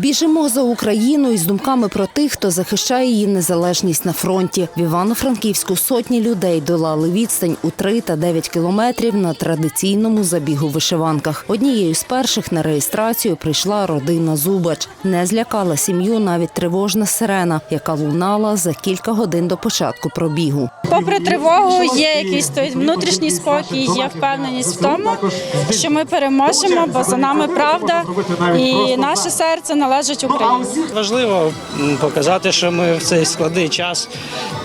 Біжимо за Україну із думками про тих, хто захищає її незалежність на фронті. В Івано-Франківську сотні людей долали відстань у 3 та 9 кілометрів на традиційному забігу в вишиванках. Однією з перших на реєстрацію прийшла родина Зубач. Не злякала сім'ю навіть тривожна сирена, яка лунала за кілька годин до початку пробігу. Попри тривогу, є якийсь той внутрішній спокій, є впевненість в тому, що ми переможемо, бо за нами правда, і наше серце належить Україні. Важливо показати, що ми в цей складний час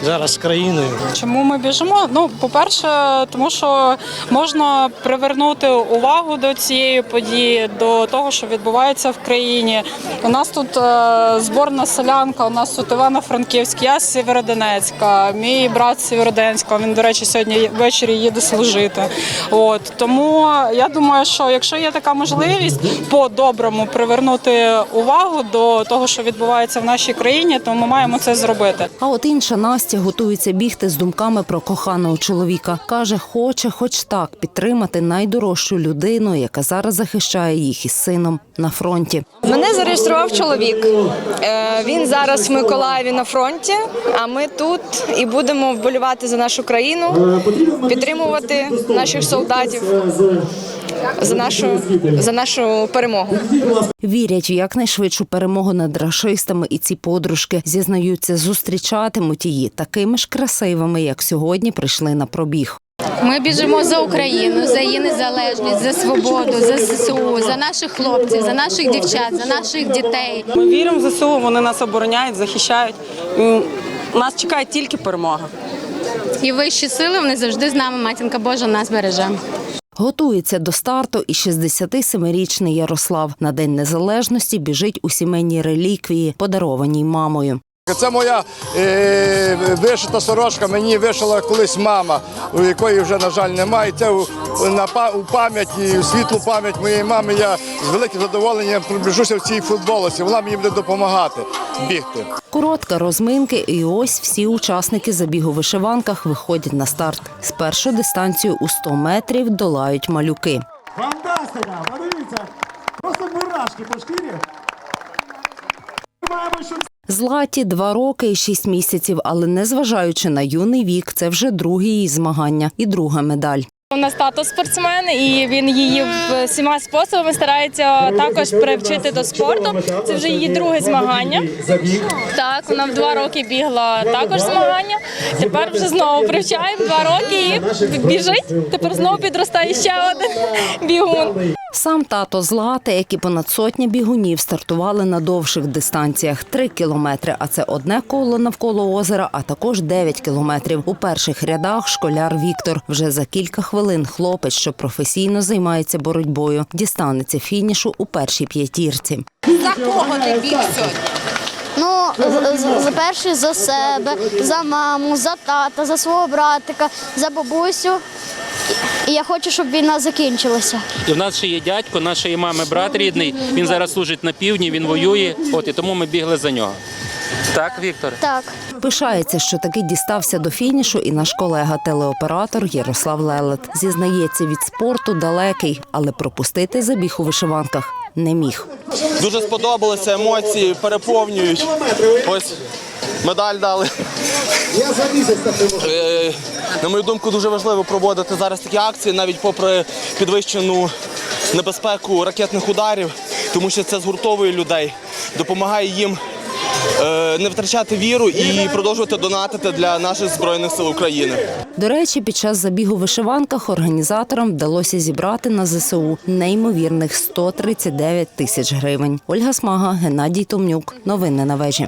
зараз з країною. Чому ми біжимо? Ну, по-перше, тому що можна привернути увагу до цієї події, до того, що відбувається в країні. У нас тут е, зборна селянка, у нас тут Івано-Франківськ, я з Сєвєродонецька, мій брат з Сєвєродонецька, він, до речі, сьогодні ввечері їде служити. От тому я думаю, що якщо є така можливість по-доброму привернути увагу до того, що відбувається в нашій країні, то ми маємо це зробити. А от інша Настя готується бігти з думками про коханого чоловіка. Каже, хоче, хоч так, підтримати найдорожчу людину, яка зараз захищає їх із сином на фронті. Мене зареєстрував чоловік. Е, Він зараз в Миколаєві на фронті, а ми тут і будемо вболівати за нашу країну, підтримувати наших солдатів за нашу, за нашу перемогу. Вірять в якнайшвидшу перемогу над рашистами, і ці подружки зізнаються, зустрічатимуть її такими ж красивими, як сьогодні прийшли на пробіг. Ми біжимо за Україну, за її незалежність, за свободу, за ЗСУ, за наших хлопців, за наших дівчат, за наших дітей. Ми віримо в ЗСУ, вони нас обороняють, захищають. Нас чекає тільки перемога. І вищі сили вони завжди з нами. Матінка Божа нас береже. Готується до старту і 67-річний Ярослав. На День Незалежності біжить у сімейній реліквії, подарованій мамою. Це моя е, вишита сорочка, мені вишила колись мама, у якої вже, на жаль, немає. Це у, на, у пам'ять і у світлу пам'ять моєї мами я з великим задоволенням пробіжуся в цій футболці. Вона мені буде допомагати бігти. Коротка розминки, і ось всі учасники забігу в вишиванках виходять на старт. Спершу дистанцію у 100 метрів долають малюки. Фантастика! Подивіться! Просто мурашки по шкірі. Маємо, Златі два роки і шість місяців, але незважаючи на юний вік, це вже другі її змагання і друга медаль. У нас тато спортсмен, і він її всіма способами старається також привчити до спорту. Це вже її друге змагання. Так, вона в два роки бігла також змагання. Тепер вже знову привчаємо два роки і біжить. Тепер знову підростає ще один бігун. Сам тато Злати, як і понад сотня бігунів, стартували на довших дистанціях три кілометри. А це одне коло навколо озера, а також 9 кілометрів. У перших рядах школяр Віктор. Вже за кілька хвилин хлопець, що професійно займається боротьбою, дістанеться фінішу у першій п'ятірці. Ну, з- з- за перше за себе, за маму, за тата, за свого братика, за бабусю. І я хочу, щоб війна закінчилася. І в нас ще є дядько, нашої мами брат рідний. Він зараз служить на півдні, він воює. От і тому ми бігли за нього. Так, Віктор? Так. Пишається, що таки дістався до фінішу, і наш колега телеоператор Ярослав Лелет зізнається від спорту далекий, але пропустити забіг у вишиванках не міг. Дуже сподобалося, емоції переповнюють. Ось медаль дали. Я Е, На мою думку, дуже важливо проводити зараз такі акції, навіть попри підвищену небезпеку ракетних ударів, тому що це згуртовує людей, допомагає їм е, не втрачати віру і продовжувати донатити для наших збройних сил України. До речі, під час забігу в вишиванках організаторам вдалося зібрати на ЗСУ неймовірних 139 тисяч гривень. Ольга Смага, Геннадій Томнюк. Новини на вежі.